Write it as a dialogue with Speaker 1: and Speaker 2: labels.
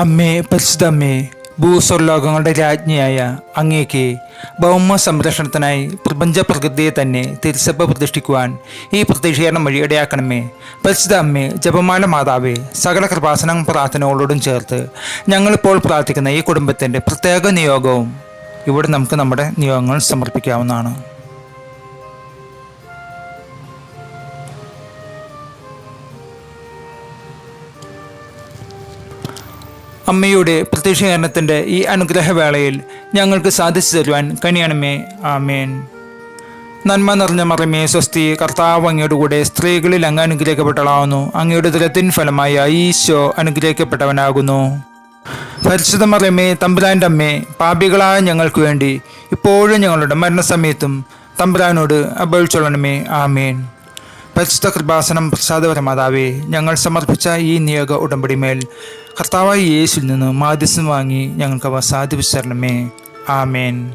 Speaker 1: അമ്മേ പരിശുദ്ധ അമ്മേ ഭൂസ്വർലോകങ്ങളുടെ രാജ്ഞിയായ അങ്ങേക്ക് ഭൗമ സംരക്ഷണത്തിനായി പ്രപഞ്ച പ്രകൃതിയെ തന്നെ തിരുസഭ പ്രതിഷ്ഠിക്കുവാൻ ഈ പ്രതിഷേധം വഴി ഇടയാക്കണമേ. പരിശുദ്ധ അമ്മേ ജപമാല മാതാവേ സകല കൃപാസനം പ്രാർത്ഥനകളോടും ചേർത്ത് ഞങ്ങളിപ്പോൾ പ്രാർത്ഥിക്കുന്ന ഈ കുടുംബത്തിന്റെ പ്രത്യേക നിയോഗവും ഇവിടെ നമുക്ക് നമ്മുടെ നിയോഗങ്ങൾ സമർപ്പിക്കാവുന്നതാണ്. അമ്മയുടെ പ്രത്യക്ഷീകരണത്തിന്റെ ഈ അനുഗ്രഹവേളയിൽ ഞങ്ങൾക്ക് സാധിച്ചു തരുവാൻ കനിയണമേ. ആമേൻ. നന്മ നിറഞ്ഞ മറമേ സ്വസ്തി കർത്താവ് അങ്ങയുടെ കൂടെ സ്ത്രീകളിൽ അങ്ങ് അനുഗ്രഹിക്കപ്പെട്ടളാവുന്നു അങ്ങയുടെ ദുരത്തിൻ ഫലമായ ഈശോ അനുഗ്രഹിക്കപ്പെട്ടവനാകുന്നു. പരിശുദ്ധ മറമേ തമ്പുരാന്റെ അമ്മേ പാപികളായ ഞങ്ങൾക്ക് വേണ്ടി ഇപ്പോഴും ഞങ്ങളുടെ മരണസമയത്തും തമ്പുരാനോട് അപേക്ഷിച്ചോളണമേ. ആമേൻ. പരിശുദ്ധ കൃപാസനം പ്രസാദപരമാതാവേ ഞങ്ങൾ സമർപ്പിച്ച ഈ നിയോഗ ഉടമ്പടിമേൽ കർത്താവായി യേശുവിൽ നിന്ന് മാധ്യസ്ഥം വാങ്ങി ഞങ്ങൾക്ക് അവ സാധിപ്പിച്ചു തരണമേ. ആമേൻ.